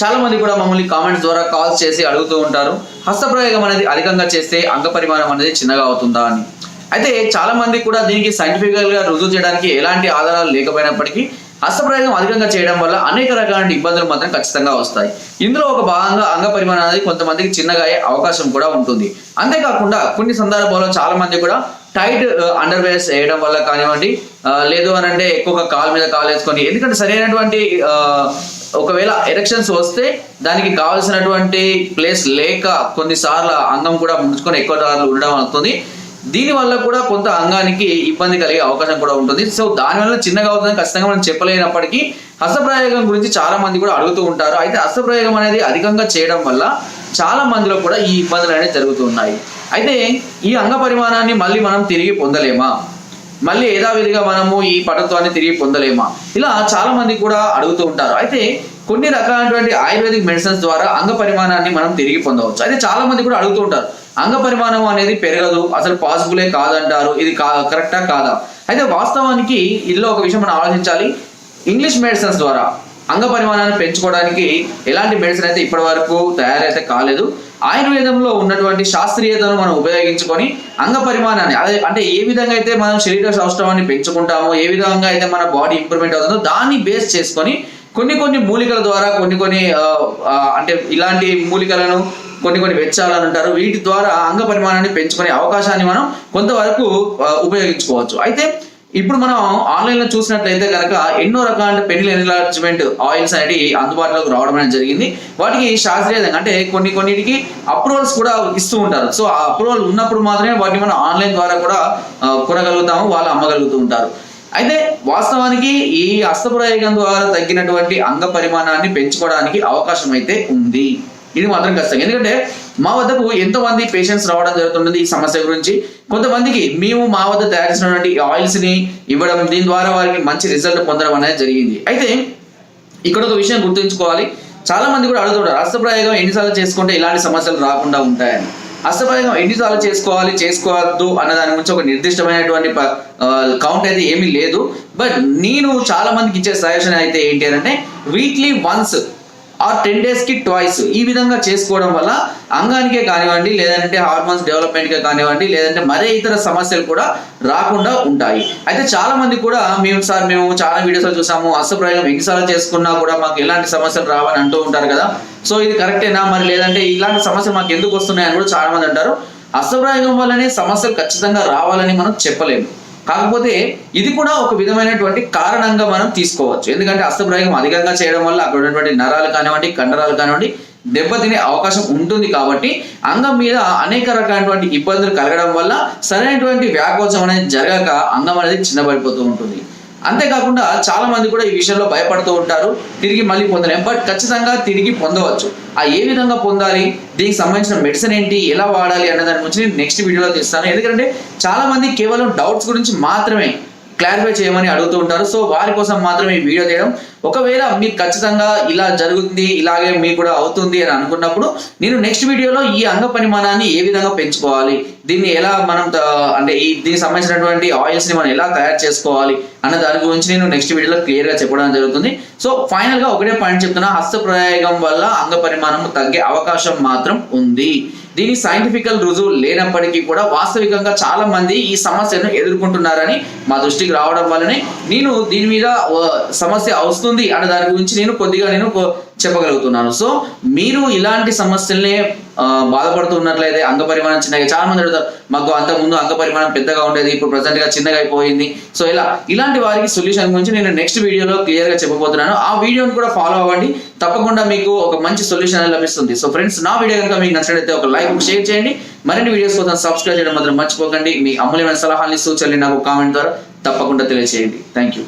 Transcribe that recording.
చాలా మంది కూడా మమ్మల్ని కామెంట్స్ ద్వారా కాల్స్ చేసి అడుగుతూ ఉంటారు. హస్తప్రయోగం అనేది అధికంగా చేస్తే అంగ పరిమాణం అనేది చిన్నగా అవుతుందా అని. అయితే చాలా మంది కూడా దీనికి సైంటిఫికల్గా రుజువు చేయడానికి ఎలాంటి ఆధారాలు లేకపోయినప్పటికీ హస్తప్రయోగం అధికంగా చేయడం వల్ల అనేక రకాల ఇబ్బందులు మాత్రం ఖచ్చితంగా వస్తాయి. ఇందులో ఒక భాగంగా అంగ పరిమాణం అనేది కొంతమందికి చిన్నగా అయ్యే అవకాశం కూడా ఉంటుంది. అంతేకాకుండా కొన్ని సందర్భాల్లో చాలా మంది కూడా టైట్ అండర్ వేర్స్ వేయడం వల్ల కానివ్వండి uh, లేదు అని అంటే ఎక్కువగా కాలు మీద కాలు వేసుకొని ఎందుకంటే సరైనటువంటి uh, ఒకవేళ ఎరెక్షన్స్ వస్తే దానికి కావాల్సినటువంటి ప్లేస్ లేక కొన్నిసార్లు అంగం కూడా ముంచుకొని ఎక్కువ సార్లు ఉండడం అవుతుంది దీనివల్ల కూడా కొంత అంగానికి ఇబ్బంది కలిగే అవకాశం కూడా ఉంటుంది. సో దానివల్ల చిన్నగా అవుతుందని ఖచ్చితంగా మనం చెప్పలేనప్పటికీ హస్తప్రయోగం గురించి చాలా మంది కూడా అడుగుతూ ఉంటారు. అయితే హస్తప్రయోగం అనేది అధికంగా చేయడం వల్ల చాలా మందిలో కూడా ఈ ఇబ్బందులు అనేవి జరుగుతున్నాయి అయితే ఈ అంగ పరిమాణాన్ని మళ్ళీ మనం తిరిగి పొందలేమా? మళ్ళీ యథావిధిగా మనము ఈ పటత్వాన్ని తిరిగి పొందలేమా? ఇలా చాలా మంది కూడా అడుగుతూ ఉంటారు. అయితే కొన్ని రకాలైనటువంటి ఆయుర్వేదిక్ మెడిసిన్స్ ద్వారా అంగ పరిమాణాన్ని మనం తిరిగి పొందవచ్చు. అయితే చాలా మంది కూడా అడుగుతూ ఉంటారు అంగ పరిమాణం అనేది పెరగదు అసలు పాసిబులే కాదంటారు ఇది కా కరెక్టా కాదా? అయితే వాస్తవానికి ఇందులో ఒక విషయం మనం ఆలోచించాలి. ఇంగ్లీష్ మెడిసిన్స్ ద్వారా అంగ పరిమాణాన్ని పెంచుకోవడానికి ఎలాంటి మెడిసిన్ అయితే ఇప్పటి వరకు తయారైతే కాలేదు ఆయుర్వేదంలో ఉన్నటువంటి శాస్త్రీయతను మనం ఉపయోగించుకొని అంగ పరిమాణాన్ని అదే అంటే ఏ విధంగా అయితే మనం శరీర సౌష్ఠవాన్ని పెంచుకుంటామో ఏ విధంగా అయితే మన బాడీ ఇంప్రూవ్మెంట్ అవుతుందో దాన్ని బేస్ చేసుకొని కొన్ని కొన్ని మూలికల ద్వారా కొన్ని కొన్ని అంటే ఇలాంటి మూలికలను కొన్ని కొన్ని వెచ్చాలని అంటారు. వీటి ద్వారా అంగ పరిమాణాన్ని పెంచుకునే అవకాశాన్ని మనం కొంతవరకు ఉపయోగించుకోవచ్చు. అయితే ఇప్పుడు మనం ఆన్లైన్లో చూసినట్లయితే కనుక ఎన్నో రకాల పెనిల్ ఎన్లార్జ్మెంట్ ఆయిల్స్ అనేవి అందుబాటులోకి రావడం అనేది జరిగింది. వాటికి శాస్త్రీయంగా అంటే కొన్ని కొన్నిటికి అప్రూవల్స్ కూడా ఇస్తూ ఉంటారు. సో ఆ అప్రూవల్ ఉన్నప్పుడు మాత్రమే వాటిని మనం ఆన్లైన్ ద్వారా కూడా కొనగలుగుతాము వాళ్ళు అమ్మగలుగుతూ ఉంటారు. అయితే వాస్తవానికి ఈ హస్తప్రయోగం ద్వారా తగ్గినటువంటి అంగ పరిమాణాన్ని పెంచుకోవడానికి అవకాశం అయితే ఉంది. ఇది మాత్రం కష్టం ఎందుకంటే మా వద్దకు ఎంతో మంది పేషెంట్స్ రావడం జరుగుతున్నది ఈ సమస్య గురించి. కొంతమందికి మేము మా వద్ద తయారు చేసినటువంటి ఆయిల్స్ని ఇవ్వడం దీని ద్వారా వారికి మంచి రిజల్ట్ పొందడం అనేది జరిగింది. అయితే ఇక్కడ ఒక విషయం గుర్తుంచుకోవాలి. చాలా మంది కూడా అడుగుతుంటారు హస్తప్రయోగం ఎన్నిసార్లు చేసుకుంటే ఇలాంటి సమస్యలు రాకుండా ఉంటాయని? హస్తప్రయోగం ఎన్నిసార్లు చేసుకోవాలి చేసుకోవద్దు అన్న దాని గురించి ఒక నిర్దిష్టమైనటువంటి కౌంట్ అయితే ఏమీ లేదు. బట్ నేను చాలా మందికి ఇచ్చే సజెషన్ అయితే ఏంటి అంటే వీక్లీ వన్స్ ఆ టెన్ డేస్కి ట్వైస్ ఈ విధంగా చేసుకోవడం వల్ల అంగానికే కానివ్వండి లేదంటే హార్మోన్స్ డెవలప్మెంట్కే కానివ్వండి లేదంటే మరే ఇతర సమస్యలు కూడా రాకుండా ఉంటాయి. అయితే చాలా మంది కూడా మేము సార్ మేము చాలా వీడియోస్ చూసాము చూసాము అస్సప్రయోగం ఎన్నిసార్లు చేసుకున్నా కూడా మాకు ఎలాంటి సమస్యలు రావని అంటూ ఉంటారు కదా. సో ఇది కరెక్టేనా? మరి లేదంటే ఇలాంటి సమస్యలు మాకు ఎందుకు వస్తున్నాయి అని కూడా చాలా మంది అంటారు. అస్సప్రయోగం వల్లనే సమస్యలు ఖచ్చితంగా రావాలని మనం చెప్పలేము. కాకపోతే ఇది కూడా ఒక విధమైనటువంటి కారణంగా మనం తీసుకోవచ్చు. ఎందుకంటే అస్తప్రాయం అధికంగా చేయడం వల్ల అక్కడ ఉన్నటువంటి నరాలు కానివ్వండి కండరాలు కానివ్వండి దెబ్బతినే అవకాశం ఉంటుంది కాబట్టి అంగం మీద అనేక రకాలైనటువంటి ఇబ్బందులు కలగడం వల్ల సరైనటువంటి వ్యాకోత్సవం అనేది జరగక అంగం అనేది చిన్నబడిపోతూ ఉంటుంది. అంతేకాకుండా చాలా మంది కూడా ఈ విషయంలో భయపడుతూ ఉంటారు. తిరిగి మళ్ళీ పొందలేం. బట్ ఖచ్చితంగా తిరిగి పొందవచ్చు. ఆ ఏ విధంగా పొందాలి? దీనికి సంబంధించిన మెడిసిన్ ఏంటి? ఎలా వాడాలి? అన్న దాని గురించి నేను నెక్స్ట్ వీడియోలో తీస్తాను ఎందుకంటే చాలా మంది కేవలం డౌట్స్ గురించి మాత్రమే క్లారిఫై చేయమని అడుగుతూ ఉంటారు. సో వారి కోసం మాత్రం ఈ వీడియో చేయడం ఒకవేళ మీకు ఖచ్చితంగా ఇలా జరుగుతుంది ఇలాగే మీకు కూడా అవుతుంది అని అనుకున్నప్పుడు నేను నెక్స్ట్ వీడియోలో ఈ అంగ పరిమాణాన్ని ఏ విధంగా పెంచుకోవాలి దీన్ని ఎలా మనం అంటే ఈ దీనికి సంబంధించినటువంటి ఆయిల్స్ని మనం ఎలా తయారు చేసుకోవాలి అన్న దాని గురించి నేను నెక్స్ట్ వీడియోలో క్లియర్గా చెప్పడం జరుగుతుంది. సో ఫైనల్గా ఒకటే పాయింట్ చెప్తున్నా. హస్త ప్రయోగం వల్ల అంగ పరిమాణం తగ్గే అవకాశం మాత్రం ఉంది. దీని సైంటిఫికల్ రుజువు లేనప్పటికీ కూడా వాస్తవికంగా చాలా మంది ఈ సమస్యను ఎదుర్కొంటున్నారని మా దృష్టికి రావడం వల్లనే నేను దీని మీద సమస్య వస్తుంది అనే దాని గురించి నేను కొద్దిగా నేను చెప్పగలుగుతున్నాను. సో మీరు ఇలాంటి సమస్యల్ని బాధపడుతున్నట్లయితే అంగ పరిమాణం చిన్నగా చాలా మంది అడుగుతారు మాకు అంత ముందు అంగ పరిమాణం పెద్దగా ఉండేది ఇప్పుడు ప్రజెంట్గా చిన్నగా అయిపోయింది. సో ఇలా ఇలాంటి వారికి సొల్యూషన్ గురించి నేను నెక్స్ట్ వీడియోలో క్లియర్గా చెప్పబోతున్నాను. ఆ వీడియోని కూడా ఫాలో అవ్వండి. తప్పకుండా మీకు ఒక మంచి సొల్యూషన్ అనేది లభిస్తుంది. సో ఫ్రెండ్స్ నా వీడియో కనుక మీకు నచ్చినట్లయితే ఒక లైక్ షేర్ చేయండి. మరిన్ని వీడియోస్ కోసం సబ్స్క్రైబ్ చేయడం మాత్రం మర్చిపోకండి. మీ అమూల్యమైన సలహాలని సూచనలు నాకు కామెంట్ ద్వారా తప్పకుండా తెలియజేయండి థ్యాంక్ యూ